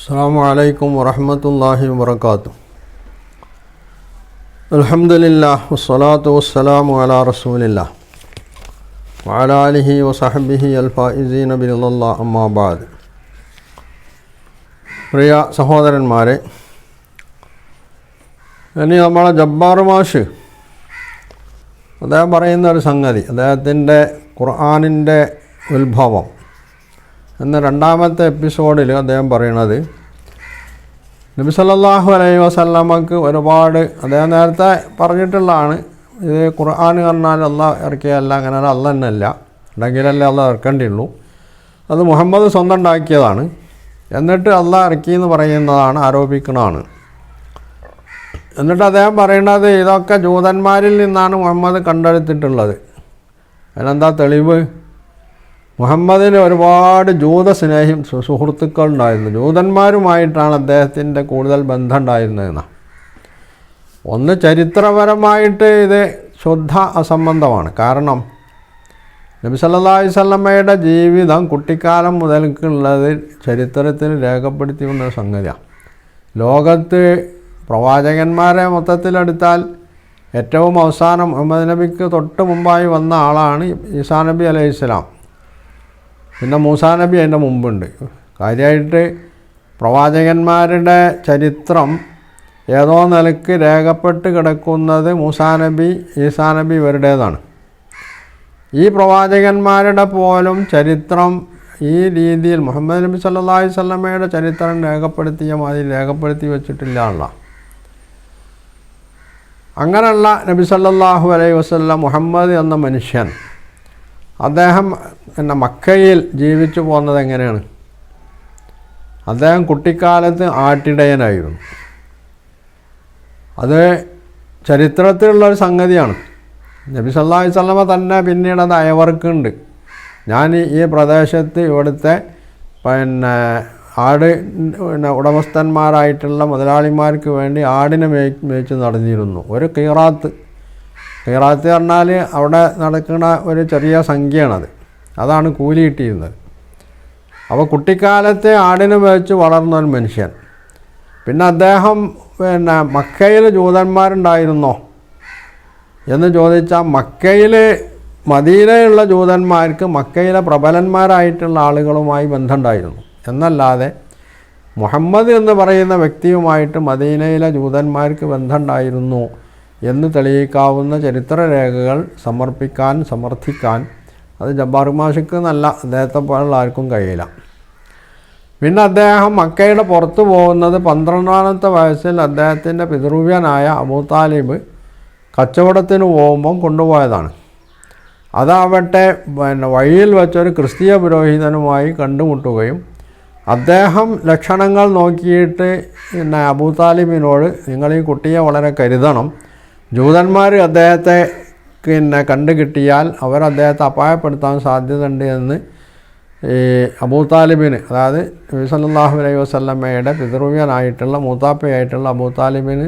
السلام عليكم ورحمة الله وبركاته الحمد لله والصلاة والسلام على رسول الله وعلى آله وصحبه الفائزين برضا الله أما بعد പ്രിയ സഹോദരന്മാരെ ഇനി നമ്മളെ ജബ്ബാർ മാഷ് അദ്ദേഹം പറയുന്ന ഒരു സംഗതി അദ്ദേഹത്തിൻ്റെ ഖുർആാനിൻ്റെ ഉത്ഭവം എന്ന രണ്ടാമത്തെ എപ്പിസോഡിൽ അദ്ദേഹം പറയണത് നബി സല്ലല്ലാഹു അലൈഹി വസല്ലമക്ക് ഒരുപാട് അദ്ദേഹം നേരത്തെ പറഞ്ഞിട്ടുള്ളതാണ് ഇത് ഖുർആൻ പറഞ്ഞാൽ അള്ളാഹ് ഇറക്കിയല്ല അങ്ങനെ അല്ല തന്നെയല്ല ഉണ്ടെങ്കിലല്ലേ അള്ളാഹ് ഇറക്കേണ്ടിയുള്ളൂ. അത് മുഹമ്മദ് സ്വന്തം ഉണ്ടാക്കിയതാണ്. എന്നിട്ട് അള്ളാഹ് ഇറക്കി എന്ന് പറയുന്നതാണ് ആരോപിക്കണതാണ്. എന്നിട്ട് അദ്ദേഹം പറയുന്നത് ഇതൊക്കെ ജൂതന്മാരിൽ നിന്നാണ് മുഹമ്മദ് കണ്ടെടുത്തിട്ടുള്ളത്. അതിനെന്താ തെളിവ്? മുഹമ്മദിന് ഒരുപാട് ജൂത സ്നേഹി സുഹൃത്തുക്കൾ ഉണ്ടായിരുന്നു ജൂതന്മാരുമായിട്ടാണ് അദ്ദേഹത്തിന്റെ കൂടുതൽ ബന്ധം ഉണ്ടായിരുന്നതെന്ന് ഒന്ന് ചരിത്രപരമായിട്ട് ഇത് ശുദ്ധ അസംബന്ധമാണ്. കാരണം നബി സല്ലാഹി സ്വല്ലമ്മയുടെ ജീവിതം കുട്ടിക്കാലം മുതൽക്കുള്ളത് ചരിത്രത്തിൽ രേഖപ്പെടുത്തി വന്ന ഒരു സംഗതിയാണ് ലോകത്ത് പ്രവാചകന്മാരെ മൊത്തത്തിലെടുത്താൽ ഏറ്റവും അവസാനം മുഹമ്മദ് നബിക്ക് തൊട്ട് മുമ്പായി വന്ന ആളാണ് ഈസാ നബി അലൈഹി സ്വലാം. പിന്നെ മൂസാ നബി അതിന്റെ മുമ്പുണ്ട്. കാര്യമായിട്ട് പ്രവാചകന്മാരുടെ ചരിത്രം ഏതോ നിലയ്ക്ക് രേഖപ്പെട്ട് കിടക്കുന്നത് മൂസാ നബി ഈസാ നബി ഇവരുടേതാണ്. ഈ പ്രവാചകന്മാരുടെ പോലും ചരിത്രം ഈ രീതിയിൽ മുഹമ്മദ് നബി സല്ലല്ലാഹു അലൈഹി വസല്ലമയുടെ ചരിത്രം രേഖപ്പെടുത്തിയ മാതിരി രേഖപ്പെടുത്തി വെച്ചിട്ടില്ല അങ്ങനെയുള്ള നബി സല്ലാഹു അലൈഹി വസല്ലം മുഹമ്മദ് എന്ന മനുഷ്യൻ അദ്ദേഹം പിന്നെ മക്കയിൽ ജീവിച്ചു പോകുന്നത് എങ്ങനെയാണ്? അദ്ദേഹം കുട്ടിക്കാലത്ത് ആട്ടിടയനായിരുന്നു. അത് ചരിത്രത്തിലുള്ളൊരു സംഗതിയാണ്. നബി സല്ലാ വസല്ലമ തന്നെ പിന്നീട് അത് അയവർക്കുണ്ട് ഞാൻ ഈ പ്രദേശത്ത് ഇവിടുത്തെ പിന്നെ ആട് പിന്നെ ഉടമസ്ഥന്മാരായിട്ടുള്ള മുതലാളിമാർക്ക് വേണ്ടി ആടിനെ മേ മേച്ച് നടന്നിരുന്നു. ഒരു കീറാത്ത്. കീറാത്ത് പറഞ്ഞാൽ അവിടെ നടക്കുന്ന ഒരു ചെറിയ സംഖ്യയാണത്. അതാണ് കൂലി കിട്ടിയിരുന്നത്. അപ്പോൾ കുട്ടിക്കാലത്തെ ആടിനെ വെച്ച് വളർന്ന ഒരു മനുഷ്യൻ. പിന്നെ അദ്ദേഹം പിന്നെ മക്കയിൽ ജൂതന്മാരുണ്ടായിരുന്നോ? എന്ന് ചോദിച്ചാൽ മക്കയിൽ മദീനയുള്ള ജൂതന്മാർക്ക് മക്കയിലെ പ്രബലന്മാരായിട്ടുള്ള ആളുകളുമായി ബന്ധമുണ്ടായിരുന്നു. എന്നല്ലാതെ മുഹമ്മദ് എന്ന് പറയുന്ന വ്യക്തിയുമായിട്ട് മദീനയിലെ ജൂതന്മാർക്ക് ബന്ധമുണ്ടായിരുന്നു. എന്ന് തെളിയിക്കാവുന്ന ചരിത്രരേഖകൾ സമർപ്പിക്കാൻ സമർത്ഥിക്കാൻ അത് ജബ്ബാർ മാഷിക്ക് നല്ല അദ്ദേഹത്തെ പോലുള്ള ആർക്കും കഴിയില്ല. പിന്നെ അദ്ദേഹം മക്കയുടെ പുറത്തു പോകുന്നത് പന്ത്രണ്ടാമത്തെ വയസ്സിൽ അദ്ദേഹത്തിന്റെ പിതൃവ്യനായ അബൂ താലിബ് കച്ചവടത്തിന് പോകുമ്പം കൊണ്ടുപോയതാണ്. അതാവട്ടെ പിന്നെ വഴിയിൽ വെച്ചൊരു ക്രിസ്തീയ പുരോഹിതനുമായി കണ്ടുമുട്ടുകയും അദ്ദേഹം ലക്ഷണങ്ങൾ നോക്കിയിട്ട് പിന്നെ അബൂ താലിബിനോട് നിങ്ങൾ ഈ കുട്ടിയെ വളരെ കരുതണം. ജൂതന്മാർ അദ്ദേഹത്തെ പിന്നെ കണ്ടു കിട്ടിയാൽ അവർ അദ്ദേഹത്തെ അപായപ്പെടുത്താൻ സാധ്യതയുണ്ട് എന്ന് ഈ അബൂ താലിബിന് അതായത് വിസലാഹു അലൈഹി വസ്ലമ്മയുടെ പിതൃവ്യനായിട്ടുള്ള മൂത്താപ്പയായിട്ടുള്ള അബൂ താലിബിന്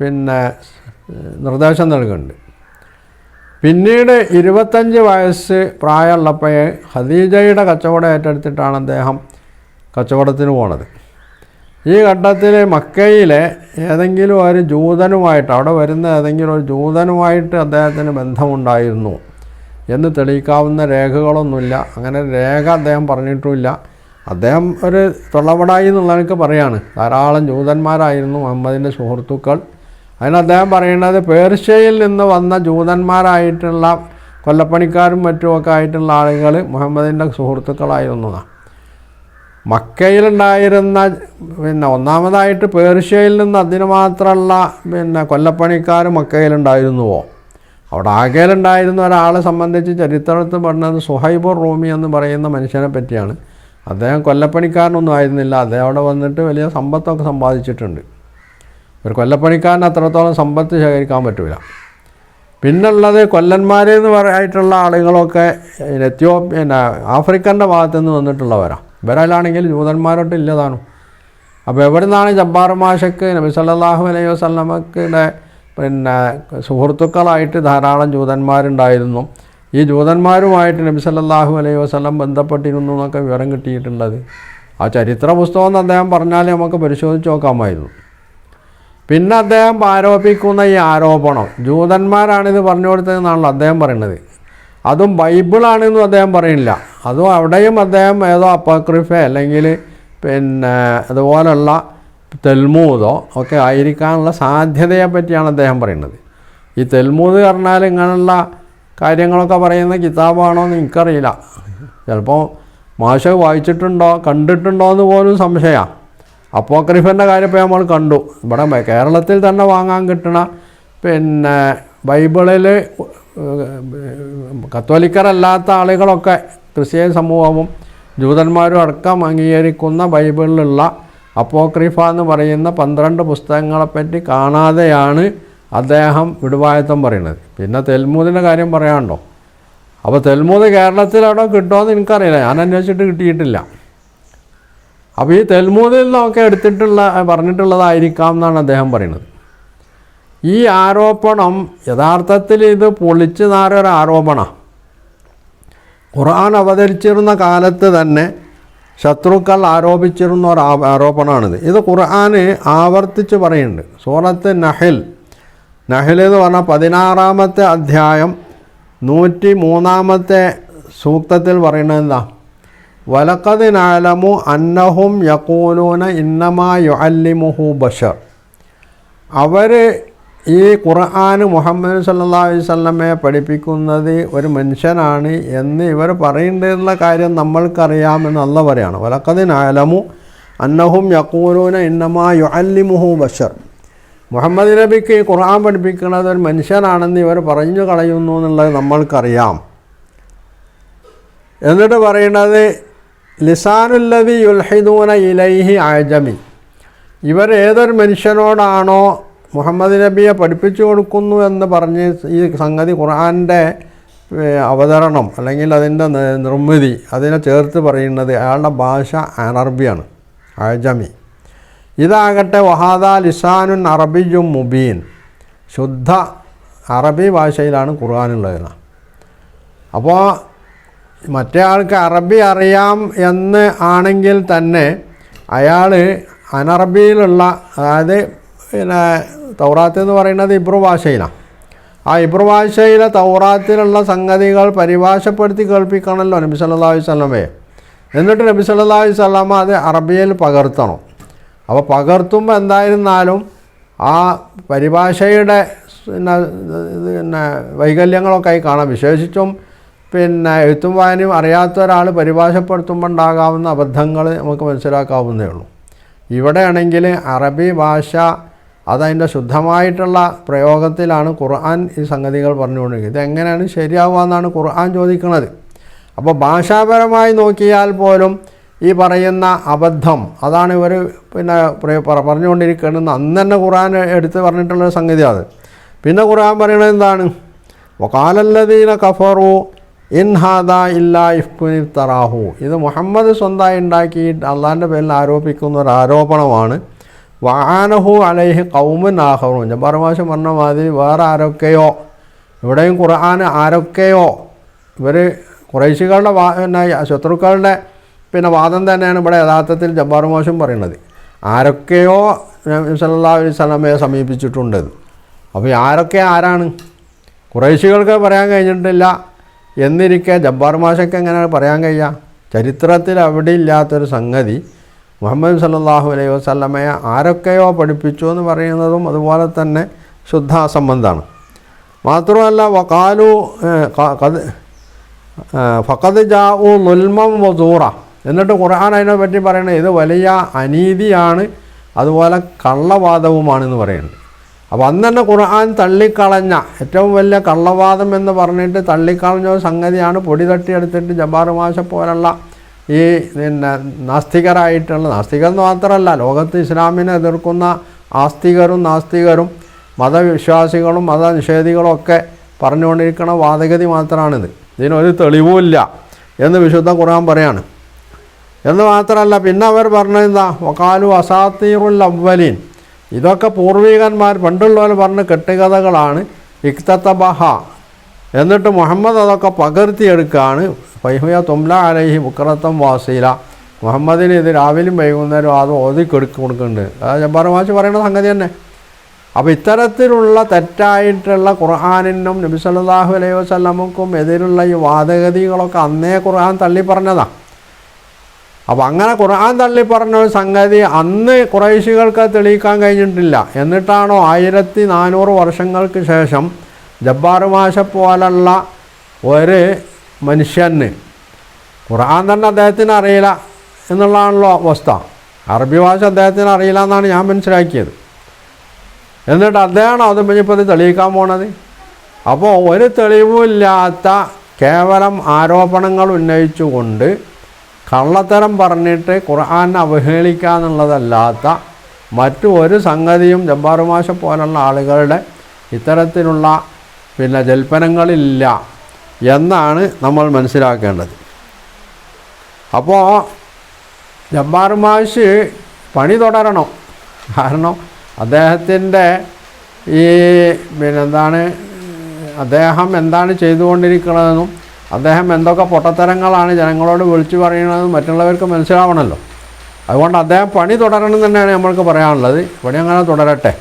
പിന്നെ നിർദ്ദേശം നൽകുന്നുണ്ട്. പിന്നീട് ഇരുപത്തഞ്ച് വയസ്സ് പ്രായമുള്ളപ്പോഴേ ഹദീജയുടെ കച്ചവടം ഏറ്റെടുത്തിട്ടാണ് അദ്ദേഹം കച്ചവടത്തിന് പോണത്. ഈ ഘട്ടത്തിൽ മക്കയിലെ ഏതെങ്കിലും ഒരു ജൂതനുമായിട്ട് അവിടെ വരുന്ന ഏതെങ്കിലും ഒരു ജൂതനുമായിട്ട് അദ്ദേഹത്തിന് ബന്ധമുണ്ടായിരുന്നു എന്ന് തെളിയിക്കാവുന്ന രേഖകളൊന്നുമില്ല. അങ്ങനെ രേഖ അദ്ദേഹം പറഞ്ഞിട്ടുമില്ല. അദ്ദേഹം ഒരു തൊള്ളവടായി എന്നുള്ളതൊക്കെ പറയാണ്. ധാരാളം ജൂതന്മാരായിരുന്നു മുഹമ്മദിന്റെ സുഹൃത്തുക്കൾ. അതിന് അദ്ദേഹം പറയുന്നത് പേർഷ്യയിൽ നിന്ന് വന്ന ജൂതന്മാരായിട്ടുള്ള കൊല്ലപ്പണിക്കാരും മറ്റുമൊക്കെ ആയിട്ടുള്ള ആളുകൾ മുഹമ്മദിന്റെ സുഹൃത്തുക്കളായിരുന്നതാണ്. മക്കയിലുണ്ടായിരുന്ന പിന്നെ ഒന്നാമതായിട്ട് പേർഷ്യയിൽ നിന്ന് അതിന് മാത്രമുള്ള പിന്നെ കൊല്ലപ്പണിക്കാർ മക്കയിലുണ്ടായിരുന്നുവോ? അവിടെ ആകെയിലുണ്ടായിരുന്ന ഒരാളെ സംബന്ധിച്ച് ചരിത്രത്തിൽ പറഞ്ഞത് സുഹൈബുർ റൂമി എന്ന് പറയുന്ന മനുഷ്യനെ പറ്റിയാണ്. അദ്ദേഹം കൊല്ലപ്പണിക്കാരനൊന്നും ആയിരുന്നില്ല. അദ്ദേഹം അവിടെ വന്നിട്ട് വലിയ സമ്പത്തൊക്കെ സമ്പാദിച്ചിട്ടുണ്ട്. ഒരു കൊല്ലപ്പണിക്കാരന് അത്രത്തോളം സമ്പത്ത് ശേഖരിക്കാൻ പറ്റില്ല പിന്നുള്ളത് കൊല്ലന്മാരെന്ന് പറയായിട്ടുള്ള ആളുകളൊക്കെ എത്യോപ്യ ആഫ്രിക്കന്റെ ഭാഗത്തു നിന്ന് വന്നിട്ടുള്ളവരാണ് ഇവരാണെങ്കിൽ ജൂതന്മാരോട്ട് ഇല്ലതാണ്. അപ്പോൾ എവിടെ നിന്നാണ് ജബ്ബാർ മാഷക്ക് നബി സല്ലാഹു അലൈഹി വസ്ലമക്കിടെ പിന്നെ സുഹൃത്തുക്കളായിട്ട് ധാരാളം ജൂതന്മാരുണ്ടായിരുന്നു. ഈ ജൂതന്മാരുമായിട്ട് നബി സല്ലാഹു അലൈഹി വസ്ലം ബന്ധപ്പെട്ടിരുന്നു എന്നൊക്കെ വിവരം കിട്ടിയിട്ടുള്ളത്. ആ ചരിത്ര പുസ്തകം എന്ന് അദ്ദേഹം പറഞ്ഞാൽ നമുക്ക് പരിശോധിച്ച് നോക്കാമായിരുന്നു. പിന്നെ അദ്ദേഹം ആരോപിക്കുന്ന ഈ ആരോപണം ജൂതന്മാരാണിത് പറഞ്ഞു കൊടുത്തതെന്നാണല്ലോ അദ്ദേഹം പറയുന്നത്. അതും ബൈബിളാണെന്നും അദ്ദേഹം പറയുന്നില്ല. അതും അവിടെയും അദ്ദേഹം ഏതോ അപ്പക്രിഫ അല്ലെങ്കിൽ പിന്നെ അതുപോലുള്ള തെൽമൂതോ ഒക്കെ ആയിരിക്കാനുള്ള സാധ്യതയെ പറ്റിയാണ് അദ്ദേഹം പറയുന്നത്. ഈ തെൽമൂത് പറഞ്ഞാൽ ഇങ്ങനെയുള്ള കാര്യങ്ങളൊക്കെ പറയുന്ന കിതാബാണോ എന്ന് എനിക്കറിയില്ല. ചിലപ്പോൾ മാഷ വായിച്ചിട്ടുണ്ടോ കണ്ടിട്ടുണ്ടോ എന്ന് പോലും സംശയമാണ് അപ്പോക്രിഫന്റെ കാര്യം ഇപ്പോൾ നമ്മൾ കണ്ടു. ഇവിടെ കേരളത്തിൽ തന്നെ വാങ്ങാൻ കിട്ടണ പിന്നെ ബൈബിളിൽ കത്തോലിക്കരല്ലാത്ത ആളുകളൊക്കെ ക്രിസ്ത്യൻ സമൂഹവും ജൂതന്മാരും അടക്കം അംഗീകരിക്കുന്ന ബൈബിളിലുള്ള അപ്പോക്രിഫ എന്ന് പറയുന്ന പന്ത്രണ്ട് പുസ്തകങ്ങളെപ്പറ്റി കാണാതെയാണ് അദ്ദേഹം വിടുവായത്തം പറയുന്നത്. പിന്നെ തെൽമൂദിന്റെ കാര്യം പറയാണ്ടോ അപ്പോൾ തെൽമൂദ് കേരളത്തിൽ അവിടെ കിട്ടുമോയെന്ന് എനിക്കറിയില്ല. ഞാൻ അന്വേഷിച്ചിട്ട് കിട്ടിയിട്ടില്ല. അപ്പോൾ ഈ തെൽമൂദിൽ നിന്നൊക്കെ എടുത്തിട്ടുള്ള പറഞ്ഞിട്ടുള്ളതായിരിക്കാം എന്നാണ് അദ്ദേഹം പറയുന്നത്. ഈ ആരോപണം യഥാർത്ഥത്തിൽ ഇത് പൊളിച്ചു നാരൊരു ആരോപണമാണ് ഖുർആൻ അവതരിച്ചിരുന്ന കാലത്ത് തന്നെ ശത്രുക്കൾ ആരോപിച്ചിരുന്ന ഒരു ആരോപണമാണിത്. ഇത് ഖുർആൻ ആവർത്തിച്ച് പറയുന്നുണ്ട്. സൂറത്ത് നഹിൽ. നഹിൽ എന്ന് പറഞ്ഞാൽ പതിനാറാമത്തെ അധ്യായം നൂറ്റി മൂന്നാമത്തെ സൂക്തത്തിൽ പറയുന്നത് എന്താ? വലക്കത് അന്നഹും യക്കൂലൂന ഇന്നമാ യുഅല്ലിമുഹു ബഷർ. അവർ ഈ ഖുർആൻ മുഹമ്മദ് സല്ലാ വല്ലമയെ പഠിപ്പിക്കുന്നത് ഒരു മനുഷ്യനാണ് എന്ന് ഇവർ പറയേണ്ടതുള്ള കാര്യം നമ്മൾക്കറിയാമെന്ന് അല്ല പറയാണ്. വലക്കതിനാലമു അന്നഹും യക്കൂലൂന ഇന്നമാ യുഅല്ലിമുഹു ബഷർ. മുഹമ്മദ് നബിക്ക് ഈ ഖുർആൻ പഠിപ്പിക്കുന്നത് ഒരു മനുഷ്യനാണെന്ന് ഇവർ പറഞ്ഞു കളയുന്നു എന്നുള്ളത് നമ്മൾക്കറിയാം. എന്നിട്ട് പറയുന്നത് ലിസാനുല്ലവി യുൽഹിദൂന ഇലൈഹി ആജമി ഇവർ ഏതൊരു മനുഷ്യനോടാണോ മുഹമ്മദ് നബിയെ പഠിപ്പിച്ചു കൊടുക്കുന്നു എന്ന് പറഞ്ഞ് ഈ സംഗതി ഖുർആന്റെ അവതരണം അല്ലെങ്കിൽ അതിന്റെ നിർമ്മിതി അതിനെ ചേർത്ത് പറയുന്നത് അയാളുടെ ഭാഷ അറബിയാണ് അജമി. ഇതാകട്ടെ വഹാദ ലിസാനുൻ അറബിയും മുബീൻ. ശുദ്ധ അറബി ഭാഷയിലാണ് ഖുർആാനുള്ളത് അപ്പോൾ മറ്റേ ആൾക്ക് അറബി അറിയാം എന്ന് ആണെങ്കിൽ തന്നെ അയാൾ അനറബിയിലുള്ള അതായത് പിന്നെ തൗറാത്ത് എന്ന് പറയുന്നത് ഇബ്രു ഭാഷയിലാണ് ആ ഇബ്രു ഭാഷയിലെ തൗറാത്തിലുള്ള സംഗതികൾ പരിഭാഷപ്പെടുത്തി കേൾപ്പിക്കണമല്ലോ നബി സല്ലല്ലാഹു അലൈഹി വസല്ലമയെ. എന്നിട്ട് നബി സല്ലല്ലാഹു അലൈഹി വസല്ലമ അത് അറബിയിൽ പകർത്തണം. അപ്പോൾ പകർത്തുമ്പോൾ എന്തായിരുന്നാലും ആ പരിഭാഷയുടെ പിന്നെ പിന്നെ വൈകല്യങ്ങളൊക്കെ ആയി കാണാം. വിശേഷിച്ചും പിന്നെ എഴുത്തും വായനയും അറിയാത്ത ഒരാൾ പരിഭാഷപ്പെടുത്തുമ്പോൾ ഉണ്ടാകാവുന്ന അബദ്ധങ്ങൾ നമുക്ക് മനസ്സിലാക്കാവുന്നേ ഉള്ളൂ. ഇവിടെയാണെങ്കിൽ അറബി ഭാഷ അതതിന്റെ ശുദ്ധമായിട്ടുള്ള പ്രയോഗത്തിലാണ് ഖുർആൻ ഈ സംഗതികൾ പറഞ്ഞുകൊണ്ടിരിക്കുന്നത്. ഇതെങ്ങനെയാണ് ശരിയാവുക എന്നാണ് ഖുർആൻ ചോദിക്കുന്നത്. അപ്പോൾ ഭാഷാപരമായി നോക്കിയാൽ പോലും ഈ പറയുന്ന അബദ്ധം അതാണ് ഇവർ പിന്നെ പറഞ്ഞുകൊണ്ടിരിക്കുന്നത്. അന്ന് തന്നെ ഖുർആൻ എടുത്ത് പറഞ്ഞിട്ടുള്ള സംഗതി അത്. പിന്നെ ഖുർആൻ പറയുന്നത് എന്താണ്? വക്കാലല്ലദീന കഫറു ഇൻ ഹാദ ഇല്ല ഇഫ്കുനി തറാഹു ഇത് മുഹമ്മദ് സ്വന്തമായി ഉണ്ടാക്കി അള്ളാഹിന്റെ പേരിൽ ആരോപിക്കുന്ന ഒരു ആരോപണമാണ് വാനഹു അലൈഹി കൗമൻ ആഹറും ഞാൻ പറഞ്ഞ മാതിരി വേറെ ആരൊക്കെയോ ഇവിടെയും ഖുർആൻ ആരൊക്കെയോ ഇവർ കുറേശികളുടെ വാ പിന്നെ ശത്രുക്കളുടെ പിന്നെ വാദം തന്നെയാണ് ഇവിടെ യഥാർത്ഥത്തിൽ ജബ്ബാർ മോശം പറയുന്നത്. ആരൊക്കെയോ സല്ലാ അലൈഹി വസല്ലമയെ സമീപിച്ചിട്ടുണ്ട്. അപ്പോൾ ആരൊക്കെ ആരാണ്? കുറേശികൾക്ക് പറയാൻ കഴിഞ്ഞിട്ടില്ല എന്നിരിക്കെ ജബ്ബാർ മാഷയ്ക്ക് എങ്ങനെയാണ് പറയാൻ കഴിയുക? ചരിത്രത്തിൽ അവിടെ ഇല്ലാത്തൊരു സംഗതി മുഹമ്മദ് സല്ലാഹു അലൈഹി വസ്ലമയെ ആരൊക്കെയോ പഠിപ്പിച്ചു എന്ന് പറയുന്നതും അതുപോലെ തന്നെ ശുദ്ധാസംബന്ധമാണ്. മാത്രമല്ല വക്കാലു ഫക്കത് ജാഉ നുൽമം വസൂറ എന്നിട്ട് ഖുർആൻ അതിനെ പറ്റി പറയുന്നത് ഇത് വലിയ അനീതിയാണ് അതുപോലെ കള്ളവാദവുമാണെന്ന് പറയുന്നത്. അപ്പോൾ അന്ന് തന്നെ ഖുർആൻ തള്ളിക്കളഞ്ഞ ഏറ്റവും വലിയ കള്ളവാദം എന്ന് പറഞ്ഞിട്ട് തള്ളിക്കളഞ്ഞ ഒരു സംഗതിയാണ് പൊടി തട്ടിയെടുത്തിട്ട് ജബാർ മാഷ പോലുള്ള ഈ പിന്നെ നാസ്തികരായിട്ടുള്ള നാസ്തികർ എന്ന് മാത്രമല്ല ലോകത്ത് ഇസ്ലാമിനെ എതിർക്കുന്ന ആസ്തികരും നാസ്തികരും മതവിശ്വാസികളും മതനിഷേധികളും ഒക്കെ പറഞ്ഞുകൊണ്ടിരിക്കുന്ന വാദഗതി മാത്രമാണിത്. ഇതിനൊരു തെളിവുമില്ല എന്ന് വിശുദ്ധ ഖുർആൻ പറയാണ്. എന്ന് മാത്രമല്ല പിന്നെ അവർ പറഞ്ഞെന്താ ഒക്കാലു അസാത്തീറുൽ അവലീൻ ഇതൊക്കെ പൂർവികന്മാർ പണ്ടുള്ളവർ പറഞ്ഞ കെട്ടുകഥകളാണ്. ഇക്തബഹ എന്നിട്ട് മുഹമ്മദ് അതൊക്കെ പകർത്തിയെടുക്കുകയാണ് ഫൈഹുയ തുംല അലഹി ബുക്രത്തം വാസീല. മുഹമ്മദിന് ഇത് രാവിലെയും വൈകുന്നേരം അത് ഓതി കൊടുക്ക് കൊടുക്കുന്നുണ്ട്. അത് ജബ്ബാർ മാച്ച് പറയുന്ന സംഗതി തന്നെ. അപ്പോൾ ഇത്തരത്തിലുള്ള തെറ്റായിട്ടുള്ള ഖുർആാനിനും നബി സല്ലാഹു അലൈഹി വസല്ലമക്കും എതിരുള്ള ഈ വാദഗതികളൊക്കെ അന്നേ ഖുർആൻ തള്ളി പറഞ്ഞതാണ് അപ്പോൾ അങ്ങനെ ഖുർആൻ തള്ളി പറഞ്ഞ ഒരു സംഗതി അന്ന് കുറേശികൾക്ക് തെളിയിക്കാൻ കഴിഞ്ഞിട്ടില്ല. എന്നിട്ടാണോ ആയിരത്തി നാനൂറ് വർഷങ്ങൾക്ക് ശേഷം ജബ്ബാർ മാഷ പോലുള്ള ഒരു മനുഷ്യന്. ഖുർആൻ തന്നെ അദ്ദേഹത്തിന് അറിയില്ല എന്നുള്ളതാണല്ലോ അവസ്ഥ. അറബി ഭാഷ അദ്ദേഹത്തിന് അറിയില്ല എന്നാണ് ഞാൻ മനസ്സിലാക്കിയത്. എന്നിട്ട് അദ്ദേഹമാണ് അത് ഇപ്പോൾ തെളിയിക്കാൻ പോണത്. അപ്പോൾ ഒരു തെളിവുമില്ലാത്ത കേവലം ആരോപണങ്ങൾ ഉന്നയിച്ചുകൊണ്ട് കള്ളത്തരം പറഞ്ഞിട്ട് ഖുർആൻ അവഹേളിക്കുക എന്നുള്ളതല്ലാത്ത മറ്റു ഒരു സംഗതിയും മാഷ പോലുള്ള ആളുകളുടെ ഇത്തരത്തിലുള്ള പിന്നെ ജൽപ്പനങ്ങളില്ല എന്നാണ് നമ്മൾ മനസ്സിലാക്കേണ്ടത്. അപ്പോൾ ജബ്ബാർ മാഷ് പണി തുടരണം. കാരണം അദ്ദേഹത്തിന്റെ ഈ പിന്നെന്താണ് അദ്ദേഹം എന്താണ് ചെയ്തുകൊണ്ടിരിക്കുന്നതെന്നും അദ്ദേഹം എന്തൊക്കെ പൊട്ടത്തരങ്ങളാണ് ജനങ്ങളോട് വിളിച്ചു പറയുന്നതെന്നും മറ്റുള്ളവർക്ക് മനസ്സിലാവണമല്ലോ. അതുകൊണ്ട് അദ്ദേഹം പണി തുടരണം തന്നെയാണ് നമ്മൾക്ക് പറയാനുള്ളത്. പണി അങ്ങനെ തുടരട്ടെ.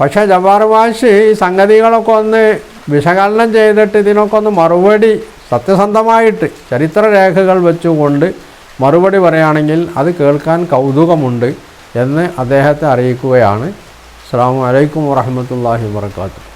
പക്ഷേ ജവാർ വാശി ഈ സംഗതികളൊക്കെ ഒന്ന് വിശകലനം ചെയ്തിട്ട് ഇതിനൊക്കെ ഒന്ന് മറുപടി സത്യസന്ധമായിട്ട് ചരിത്രരേഖകൾ വെച്ചുകൊണ്ട് മറുപടി പറയുകയാണെങ്കിൽ അത് കേൾക്കാൻ കൗതുകമുണ്ട് എന്ന് അദ്ദേഹത്തെ അറിയിക്കുകയാണ്. അസ്സാം വലൈക്കും വാഹമത്തല്ലാഹി വാത്തു